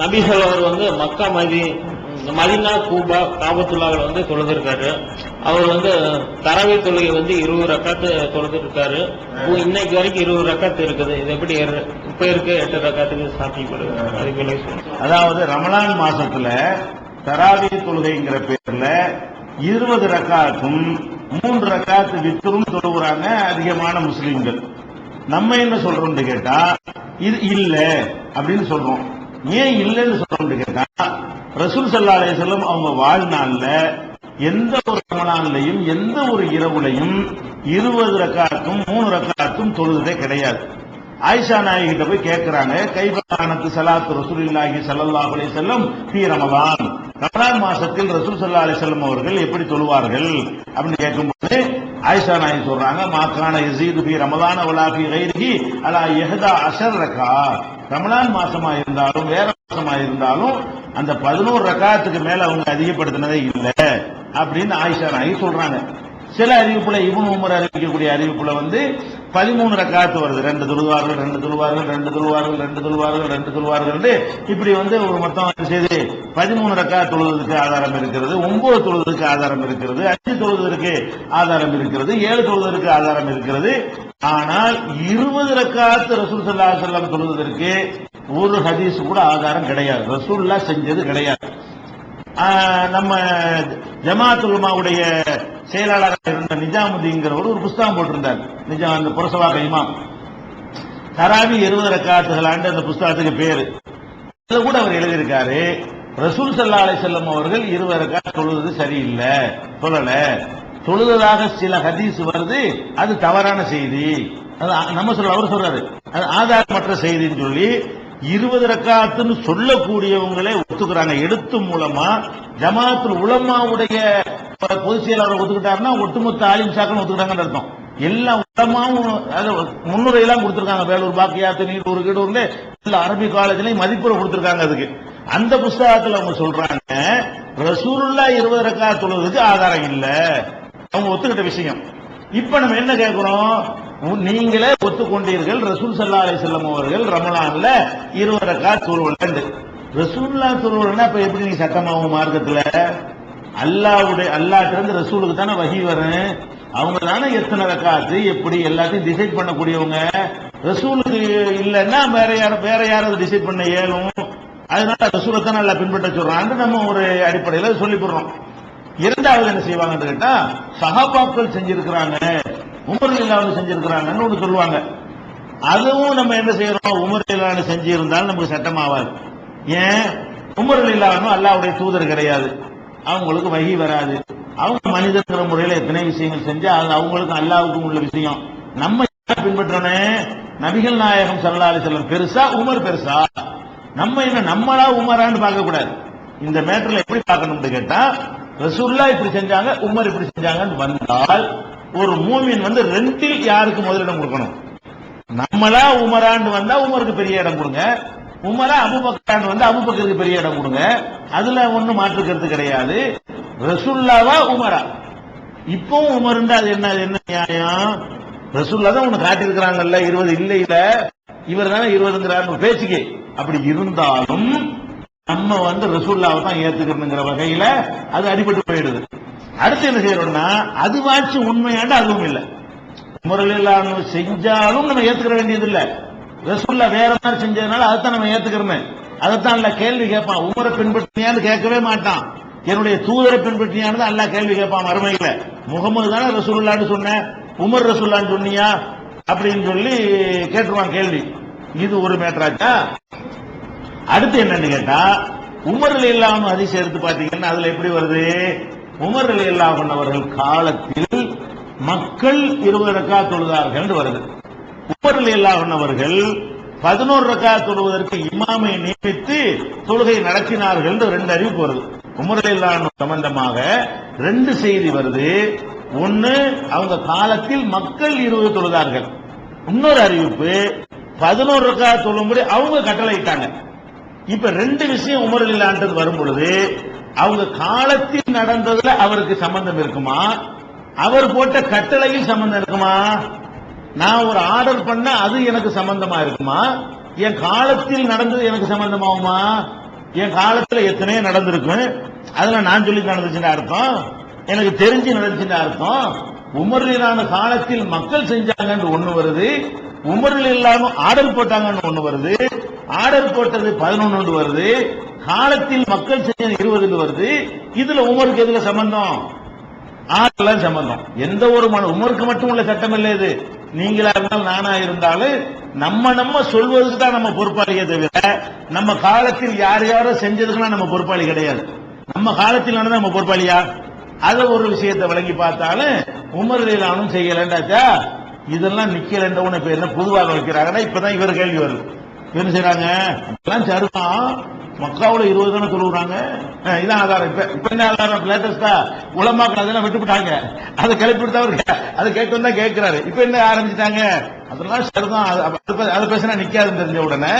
நபிகள் அவர் வந்து மக்கா மதி மதினா கூபா காபத்துள்ளாவில் வந்து தொழுதுருக்காரு. அவர் வந்து தரவை தொழுகை வந்து இருபது ரக்காத்து தொழுதுருக்காரு. இன்னைக்கு வரைக்கும் இருபது ரக்காத்து இருக்குது. இது எப்படி இப்ப இருக்க? எட்டு ரக்காத்துக்கு சாத்தியப்படுது அதாவது ரமலான் மாசத்துல தராவி தொழுகைங்கிற பேர்ல இருபது ரக்காத்தும் மூன்று ரக்காத்து வித்தரும் தொழுகிறாங்க அதிகமான முஸ்லீம்கள். நம்ம என்ன சொல்றோம்னு கேட்டா இது இல்ல அப்படின்னு சொல்றோம். ஏன் இல்லைன்னு சொல்ல கேட்டா ரசூல் சல்லா அலையம் அவங்க வாழ்நாள்ல எந்த ஒரு ரமலான்லையும் எந்த ஒரு இரவுலையும் இருபது ரக்காத்தும் மூணு ரக்காத்தும் தொழுதே கிடையாது. ஆயிஷா நாயகி கிட்ட போய் கேட்கிறாங்க கைபானத்து சலாத்து ரசூலுல்லாஹி ஸல்லல்லாஹு அலைஹி வஸல்லம் பி ரமதான் ரமலான் மாசத்தில் ரசூல் சல்லா அலி செல்லம் அவர்கள் எப்படி தொழுவார்கள் அப்படின்னு கேட்கும்போது ஆயிஷா நாயகி சொல்றாங்க மாக்கான யஸீது பி ரமதான வலா ஃபீ அலா எஹதா அஷர் ரகா ரமலான் மாசமா இருந்தாலும் வேற மாசமா இருந்தாலும் அந்த பதினோரு ரகாத்துக்கு மேல அவங்க அதிகப்படுத்தினதே இல்லை அப்படின்னு ஆயிஷா நாயகி சொல்றாங்க. சில அறிவிப்புல இவன் உமர் அறிவிக்கக்கூடிய அறிவிப்புல வந்து பதிமூணு ரக்காத்து வருது. ரெண்டு துழுவார்கள் ரெண்டு துழுவார்கள் ரெண்டு துழுவார்கள் ரெண்டு துழுவார்கள் ரெண்டு துழுவார்கள் இப்படி வந்து ஒரு மொத்தம் செய்து பதிமூணு ரக்கா தொழுவதற்கு ஆதாரம் இருக்கிறது ஒன்பது தொழுவதற்கு ஆதாரம் இருக்கிறது அஞ்சு தொழுவதற்கு ஆதாரம் இருக்கிறது ஏழு தொழுவதற்கு ஆதாரம் இருக்கிறது. ஆனால் இருபது ரக்காத்து ரசூல் சல்லா செல்லம் தொழுவதற்கு ஒரு ஹதீஸ் கூட ஆதாரம் கிடையாது. ரசூல்லா செஞ்சது கிடையாது. நம்ம ஜமாத்துல் உலமாவுடைய செயலாளராக இருந்த நிஜாமுதீங்கிறவர் ஒரு புஸ்தகம் போட்டிருந்தார். நிஜாம் அந்த புரசவாக இமாம். தராவி இருபது ரக்காத்துகள் ஆண்டு அந்த புஸ்தகத்துக்கு பேரு. அதுல கூட அவர் எழுதியிருக்காரு ரசூல் சல்லா அலை செல்லம் அவர்கள் இருபது ரக்கா தொழுது சரியில்லை. சொல்லல. தொழுததாக சில ஹதீஸ் வருது அது தவறான செய்தி. அது நம்ம சொல்ல அவர் சொல்றாரு. அது ஆதாரமற்ற செய்தின்னு சொல்லி இருபது ரக்காத்துன்னு சொல்லக்கூடியவங்களே ஒத்துக்கிறாங்க. எழுத்து மூலமா ஜமாத்துல் உலமாவுடைய பொதுச் செயலாளர் ஒத்துக்கிட்டாருன்னா ஒட்டுமொத்த ஆலிம் சாக்கள் ஒத்துக்கிட்டாங்கன்னு அர்த்தம். எல்லா உலமாவும் முன்னுரையெல்லாம் கொடுத்துருக்காங்க. வேலூர் பாக்கியாத்து நீடூர் கீடூர்ல எல்லா அரபி காலேஜ்லயும் மதிப்புரை கொடுத்துருக்காங்க அதுக்கு. அந்த புஸ்தகத்துல அவங்க சொல்றாங்க ரசூலுல்லா இருபது ரக்கா சொல்றதுக்கு ஆதாரம் இல்லை. அவங்க ஒத்துக்கிட்ட விஷயம். இப்ப நம்ம என்ன கேட்கிறோம் நீங்களே ஒத்துக்கொண்டீர்கள் ரசூல் சல்லா அலி செல்லம் அவர்கள் ரமலான்ல இருபது ரக்கா ரசூல்லா தொழுவல்னா இப்ப எப்படி நீ சட்டமாகும் மார்க்கத்துல? அல்லாவுடைய அல்லாட்ட இருந்து ரசூலுக்கு தானே வகி வரும் அவங்க தானே எத்தனை ரக்காத்து எப்படி எல்லாத்தையும் டிசைட் பண்ணக்கூடியவங்க? ரசூலுக்கு இல்லைன்னா வேற யாரும் வேற யாராவது டிசைட் பண்ண இயலும். அதனால ரசூலை தான் நல்லா பின்பற்ற சொல்றான்னு நம்ம ஒரு அடிப்படையில் சொல்லி போடுறோம் இரண்டாவது என்ன செய்வாங்கன்னு கேட்டா சகாபாக்கள் செஞ்சிருக்கிறாங்க. உமர் இல்லாமல் செஞ்சிருக்கிறாங்கன்னு ஒன்று சொல்லுவாங்க. அதுவும் நம்ம என்ன செய்யறோம்? உமர் இல்லாமல் செஞ்சு இருந்தாலும் நமக்கு சட்டமாவாது ஏன்? உமர் இல்லாமல் அல்லாவுடைய தூதர் கிடையாது. அவங்களுக்கு வகி வராது. அவங்க மனிதங்கிற முறையில் எத்தனை விஷயங்கள் செஞ்சு அது அவங்களுக்கும் அல்லாவுக்கும் உள்ள விஷயம். நம்ம பின்பற்றனே நபிகள் நாயகம் சல்லாலி செல்லம் பெருசா உமர் பெருசா? நம்ம என்ன நம்மளா உமரான்னு பார்க்க கூடாது இந்த மேட்டர்ல எப்படி பார்க்கணும்னு கேட்டா ரசூல்லா இப்படி செஞ்சாங்க உமர் இப்படி செஞ்சாங்கன்னு வந்தால் ஒரு மூமின் வந்து ரெண்டில் யாருக்கு முதலிடம் கொடுக்கணும்? நம்மளா உமராண்டு வந்தா உமருக்கு பெரிய இடம் கொடுங்க. உமரா அபுபக்கராண்டு வந்தா அபுபக்கருக்கு பெரிய இடம் கொடுங்க. அதுல ஒன்னும் மாற்றுக்கிறது கிடையாது. ரசுல்லாவா உமரா. இப்பவும் உமருண்டா அது என்ன என்ன நியாயம்? ரசுல்லா தான் உனக்கு காட்டியிருக்கிறாங்கல்ல இருபது இல்லை இல்ல. இவர் தானே இருபதுங்கிறாரு பேச்சுக்கு. அப்படி இருந்தாலும் நம்ம வந்து ரசுல்லாவை தான் ஏத்துக்கணுங்கிற வகையில அது அடிபட்டு போயிடுது. அடுத்து என்ன செய்யறோம்னா அது வாட்சி உண்மையாண்டு அதுவும் இல்லை. முறையில் செஞ்சாலும் நம்ம ஏத்துக்கிற வேண்டியது இல்லை ரசூல்லா வேற மாதிரி செஞ்சதுனால அதைத்தான் நம்ம ஏத்துக்கிறோமே. அதைத்தான் அல்ல கேள்வி கேட்பான். உமரை பின்பற்றினியான்னு கேட்கவே மாட்டான். என்னுடைய தூதரை பின்பற்றினியான்னு அல்லா கேள்வி கேட்பான். மறுமையில முகமது தானே ரசூல்லான்னு சொன்னேன் உமர் ரசூல்லான்னு சொன்னியா? அப்படின்னு சொல்லி கேட்டுருவான் கேள்வி. இது ஒரு மேட்டராச்சா அடுத்து என்னன்னு கேட்டா உமர்ல இல்லாம அதிசயம் எடுத்து பாத்தீங்கன்னா அதுல எப்படி வருது? உமர் இல்லாம அவர்கள் காலத்தில் மக்கள் இருபது ரக்கா தொழுதார்கள் என்று வருது. உமர் இல்லாம அவர்கள் பதினோரு ரக்கா தொழுவதற்கு இமாமை நியமித்து தொழுகை நடத்தினார்கள் என்று ரெண்டு அறிவிப்பு வருது. உமர் இல்லாம சம்பந்தமாக ரெண்டு செய்தி வருது. ஒன்னு அவங்க காலத்தில் மக்கள் இருபது தொழுதார்கள். இன்னொரு அறிவிப்பு பதினோரு ரக்கா தொழும்படி அவங்க கட்டளையிட்டாங்க. இப்ப ரெண்டு விஷயம் உமர் இல்லாண்டது வரும் பொழுது அவங்க காலத்தில் நடந்ததுல அவருக்கு சம்பந்தம் இருக்குமா? அவர் போட்ட கட்டளையில் சம்பந்தம் இருக்குமா? நான் ஒரு ஆர்டர் பண்ண அது எனக்கு சம்பந்தமா இருக்குமா? என் காலத்தில் நடந்தது எனக்கு சம்பந்தமாகுமா? என் காலத்துல எத்தனையோ நடந்திருக்கும் அதுல நான் சொல்லி நடந்துச்சுன்னு அர்த்தம். எனக்கு தெரிஞ்சு நடந்துச்சுன்னு அர்த்தம். உமர்லான காலத்தில் மக்கள் செஞ்சாங்கன்னு ஒண்ணு வருது. உமரில் இல்லாம ஆர்டர் போட்டாங்கன்னு ஒண்ணு வருது. ஆர்டர் போட்டது பதினொன்னு வருது. காலத்தில் மக்கள் செய்ய இருபதுன்னு வருது. இதுல உமருக்கு எதுல சம்பந்தம்? ஆறுலாம் சம்பந்தம். எந்த ஒரு மன உமருக்கு மட்டும் உள்ள சட்டம் இல்லை இது. நீங்களா இருந்தாலும் நானா இருந்தாலும் நம்ம நம்ம சொல்வதற்கு தான் நம்ம பொறுப்பாளியே தவிர நம்ம காலத்தில் யார் யாரோ செஞ்சதுக்குலாம் நம்ம பொறுப்பாளி கிடையாது. நம்ம காலத்தில் நடந்தா நம்ம பொறுப்பாளியா? அத ஒரு விஷயத்தை வழங்கி பார்த்தாலும் உமர் செய்யலண்டாச்சா இதெல்லாம் நிக்கலன்றவன இப்ப என்ன பொதுவாக வைக்கிறாங்கன்னா இப்பதான் இவர் கேள்வி வருது. என்ன செய்யறாங்க இதெல்லாம் சருதான் மக்காவுல இருபது தானே சொல்லுறாங்க. இதான் ஆதாரம். இப்ப இப்ப என்ன ஆதாரம்? லேட்டஸ்டா உலமாக்கள் அதெல்லாம் விட்டுவிட்டாங்க அதை கிளப்பிட்டு அவர் அதை கேட்டு தான் கேட்கிறாரு. இப்ப என்ன ஆரம்பிச்சிட்டாங்க? அதெல்லாம் சரிதான் அதை பேசினா நிக்காதுன்னு தெரிஞ்ச உடனே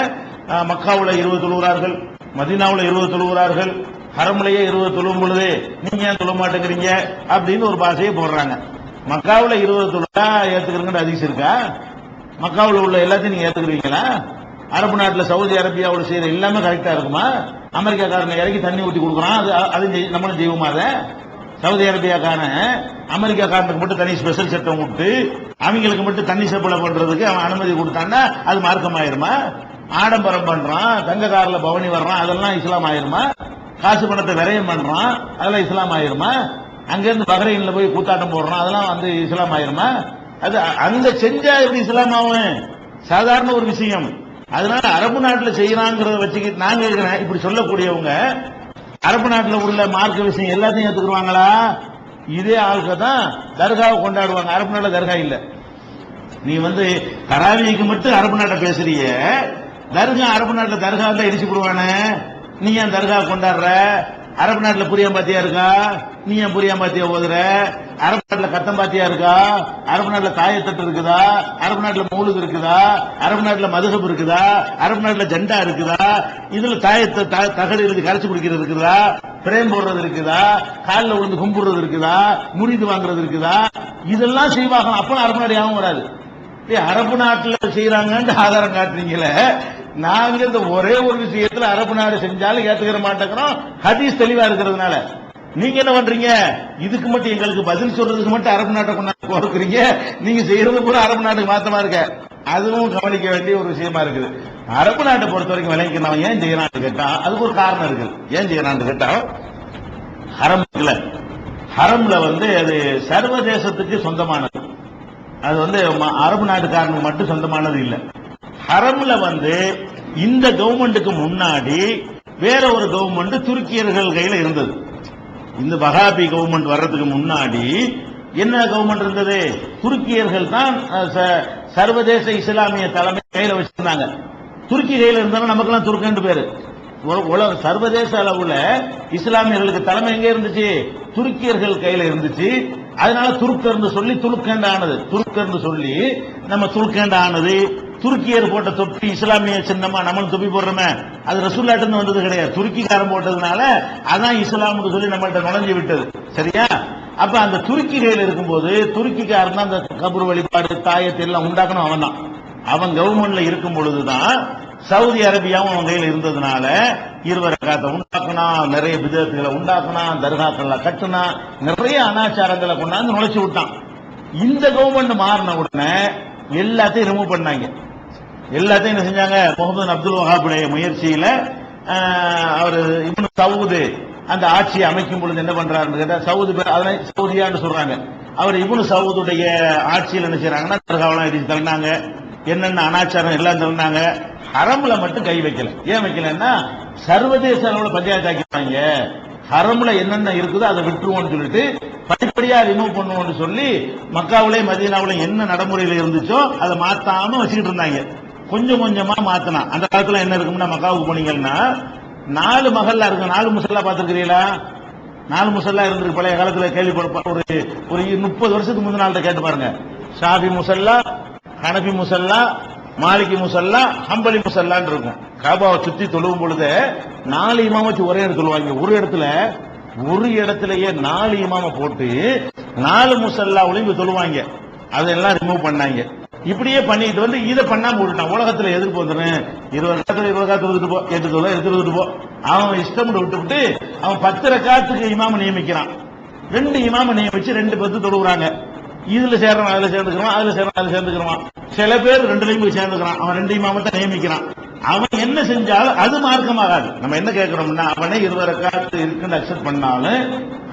மக்காவில் மக்காவுல இருபது தொழுகிறார்கள் மதீனாவுல இருபது தொழுகிறார்கள் ஹரம்லயே இருபது தொழும் பொழுது நீங்க ஏன் சொல்ல மாட்டேங்கிறீங்க? அப்படின்னு ஒரு பாஷையை போடுறாங்க. மக்காவில் இருபது தொழிலா ஏத்துக்கிறீங்கன்னு அதிகம் இருக்கா? மக்காவில் உள்ள எல்லாத்தையும் நீங்க ஏத்துக்கிறீங்களா? அரபு நாட்டில் சவுதி அரேபியாவோட செய்யற எல்லாமே கரெக்டா இருக்குமா? அமெரிக்காக்காரனை இறக்கி தண்ணி ஊற்றி கொடுக்குறான் அது அது செய்- நம்மளும் செய்வோமா அதை? சவுதி அரேபியாக்கான அமெரிக்காக்காரனுக்கு மட்டும் தனி ஸ்பெஷல் சட்டம் விட்டு அவங்களுக்கு மட்டும் தண்ணி சப்ளை பண்றதுக்கு அவன் அனுமதி கொடுத்தான்னா அது மார்க்கமாயிருமா? ஆடம்பரம் பண்றான் தங்க காரில் பவனி வர்றான் அதெல்லாம் இஸ்லாம் ஆயிருமா காசு பணத்தை விரயம் பண்றான் அதெல்லாம் இஸ்லாம் ஆயிருமா அங்கேருந்து பஹ்ரைன்ல போய் கூத்தாட்டம் போடுறான் அதெல்லாம் வந்து இஸ்லாம் ஆயிருமா? அது அ- அங்க செஞ்சா எப்படி இஸ்லாம் ஆகும்? சாதாரண ஒரு விஷயம். அதனால அரபு நாட்டில் செய்யறாங்கிறத வச்சுக்கிட்டு நான் கேட்கிறேன் இப்படி சொல்லக்கூடியவங்க அரபு நாட்டில் உள்ள மார்க்க விஷயம் எல்லாத்தையும் ஏற்றுக்குருவாங்களா இதே ஆளுக்கு தான் தர்காவை கொண்டாடுவாங்க. அரபு நாட்டில் தர்கா இல்லை. நீ வந்து தராவிக்கு மட்டும் அரபு நாட்டை பேசுறிய. தர்கா அரபு நாட்டில் தர்கா தான் இடிச்சு போடுவானே. நீ ஏன் தர்கா கொண்டாடுற? அரபு நாட்டுல புரியாம்பாத்தியா இருக்கா? நீ ஏன் புரியாம்பாத்தியா ஓதுற? அரபு நாட்டில் கத்தம் பாத்தியா இருக்கா? அரபு நாட்டில் தாயத்தட்டு இருக்குதா? அரபு நாட்டில் மூலுது இருக்குதா? அரபு நாட்டில் மதுகப் இருக்குதா? அரபு நாட்டில் ஜெண்டா இருக்குதா? இதுல தாயத்தை தகடு இருக்கு கரைச்சி குடிக்கிறது இருக்குதா? பிரேம் போடுறது இருக்குதா? காலில் விழுந்து கும்பிடுறது இருக்குதா? முடிந்து வாங்குறது இருக்குதா? இதெல்லாம் செய்வாங்க. அப்ப அரபு நாடு யாவும் வராது. அரபு நாட்டில் செய்யறாங்கன்னு ஆதாரம் காட்டுறீங்களே. நாங்க இந்த ஒரே ஒரு விஷயத்துல அரபு நாடு செஞ்சாலும் ஏத்துக்கிற மாட்டேங்கிறோம். ஹதீஸ் தெளிவா இருக்கிறதுனால. நீங்க என்ன பண்றீங்க? இதுக்கு மட்டும் எங்களுக்கு பதில் சொல்றதுக்கு மட்டும் அரபு நாட்டை கொண்டாந்து கொடுக்குறீங்க நீங்க செய்யறது கூட அரபு நாட்டுக்கு மாத்தமா இருக்க? அதுவும் கவனிக்க வேண்டிய ஒரு விஷயமா இருக்குது. அரபு நாட்டை பொறுத்த வரைக்கும் விளங்கிக்கிறவன் ஏன் செய்யறான்னு கேட்டா அதுக்கு ஒரு காரணம் இருக்கு. ஏன் செய்யறான்னு கேட்டா ஹரம் இருக்குல்ல ஹரம்ல வந்து அது சர்வதேசத்துக்கு சொந்தமானது. அது வந்து ம- அரபு நாட்டுக்காரனுக்கு மட்டும் சொந்தமானது இல்லை. ஹரம்ல வந்து இந்த கவர்மெண்ட்டுக்கு முன்னாடி வேற ஒரு கவர்மெண்ட் துருக்கியர்கள் கையில இருந்தது. இந்த வகாபி கவர்மெண்ட் வர்றதுக்கு முன்னாடி என்ன கவர்மெண்ட் இருந்தது? துருக்கியர்கள் தான் ச- சர்வதேச இஸ்லாமிய தலைமை கையில வச்சிருந்தாங்க. துருக்கி கையில இருந்தாலும் நமக்கெல்லாம் துருக்கன்று பேரு. உல- உலக சர்வதேச அளவுல இஸ்லாமியர்களுக்கு தலைமை எங்க இருந்துச்சு? துருக்கியர்கள் கையில இருந்துச்சு. அதனால துருக்கர்னு சொல்லி துருக்கேண்டானது துருக்கர்னு சொல்லி நம்ம துருக்கேண்டானது துருக்கியர் போட்ட தொப்பி இஸ்லாமிய சின்னமா நம்மளும் தொப்பி போடுறோமே அது ரசூல்லாட்டு வந்தது கிடையாது. துருக்கிக்காரன் போட்டதுனால அதான் இஸ்லாம் சொல்லி நம்மள்கிட்ட நுழைஞ்சு விட்டது. சரியா? அப்ப அந்த துருக்கி கையில் இருக்கும்போது துருக்கிக்காரன் தான் அந்த கபர் வழிபாடு தாயத்தை எல்லாம் உண்டாக்கணும் அவன் தான் அவன் கவர்மெண்ட்ல இருக்கும் பொழுதுதான் சவுதி அரேபியாவும் அவன் கையில் இருந்ததுனால இருவர் காத்த உண்டாக்குனா நிறைய விதத்துகளை உண்டாக்குனா தர்காக்கள்ல கட்டுனா நிறைய அனாச்சாரங்களை கொண்டாந்து நுழைச்சு விட்டான். இந்த கவர்மெண்ட் மாறின உடனே எல்லாத்தையும் ரிமூவ் பண்ணாங்க. எல்லாத்தையும் என்ன செஞ்சாங்க? முகமது அப்துல் வஹாபுடைய முயற்சியில அவர் இப்னு சவுது அந்த ஆட்சியை அமைக்கும் பொழுது என்ன பண்றாருன்னு கேட்டா சவுது பேர் அதனை சவுதியான்னு சொல்றாங்க. அவர் இவனு சவுதுடைய ஆட்சியில் என்ன செய்யறாங்கன்னா தர்காவெல்லாம் இடிச்சு தள்ளினாங்க. என்னென்ன அனாச்சாரம் எல்லாம் தள்ளினாங்க. ஹரம்ல மட்டும் கை வைக்கல. ஏன் வைக்கலன்னா சர்வதேச அளவில் பஞ்சாயத்து ஆக்கிட்டாங்க ஹரம்ல என்னென்ன இருக்குதோ அதை விட்டுருவோம்னு சொல்லிட்டு படிப்படியா ரிமூவ் பண்ணுவோம்னு சொல்லி மக்காவிலே மதீனாவிலே என்ன நடைமுறையில் இருந்துச்சோ அதை மாத்தாம வச்சுக்கிட்டு இருந்தாங்க. கொஞ்சம் கொஞ்சமா மாத்தினா அந்த காலத்துல என்ன இருக்கும்னா மக்காவுக்கு போனீங்கன்னா நாலு மகல்லா இருக்கு நாலு முசல்லா பாத்துருக்கிறீங்களா நாலு முசல்லா இருந்திருக்கு பழைய காலத்துல கேள்விப்பட ஒரு ஒரு முப்பது வருஷத்துக்கு முந்தின நாள்கிட்ட கேட்டு பாருங்க. ஷாபி முசல்லா ஹனபி முசல்லா மாலிகி முசல்லா ஹம்பலி முசல்லான்னு இருக்கும். காபாவை சுத்தி தொழுவும் பொழுது நாலு இமாம வச்சு ஒரே இடத்துல தொழுவாங்க. ஒரு இடத்துல ஒரு இடத்துலயே நாலு இமாம போட்டு நாலு முசல்லா இங்க தொழுவாங்க. அதெல்லாம் ரிமூவ் பண்ணாங்க. இப்படியே பண்ணிட்டு வந்து இதை பண்ணாம விட்டுட்டான் உலகத்துல எதிர்ப்பு வந்துடுறேன் இருபது காலத்துல இருபது காத்து வந்துட்டு போ எட்டு தொழில் எடுத்து வந்துட்டு போ. அவன் இஷ்டம் விட்டுவிட்டு அவன் பத்து ரக்காத்துக்கு இமாம நியமிக்கிறான். ரெண்டு இமாம நியமிச்சு ரெண்டு பேர்த்து தொழுகிறாங்க இதுல சேர்றான் அதுல சேர்ந்துக்கிறான் அதுல சேர்றான் அதுல சேர்ந்துக்கிறான் சில பேர் ரெண்டுலையும் போய் சேர்ந்துக்கிறான். அவன் ரெண்டு இமாமத்தை நியமிக்கிறான். அவன் என்ன செஞ்சாலும் அது மார்க்கமாகாது. நம்ம என்ன கேட்கிறோம்னா அவனே இருபது ரக்காத்து இருக்குன்னு அக்செப்ட் பண்ணாலும்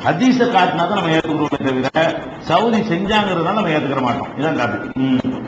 ஹதீஸ காட்டினா தான் நம்ம ஏற்றுக்கிறோம் தவிர சவுதி செஞ்சாங்கிறதால நம்ம ஏற்றுக்கிற மாட்டோம். இதான் காட்டு ம்.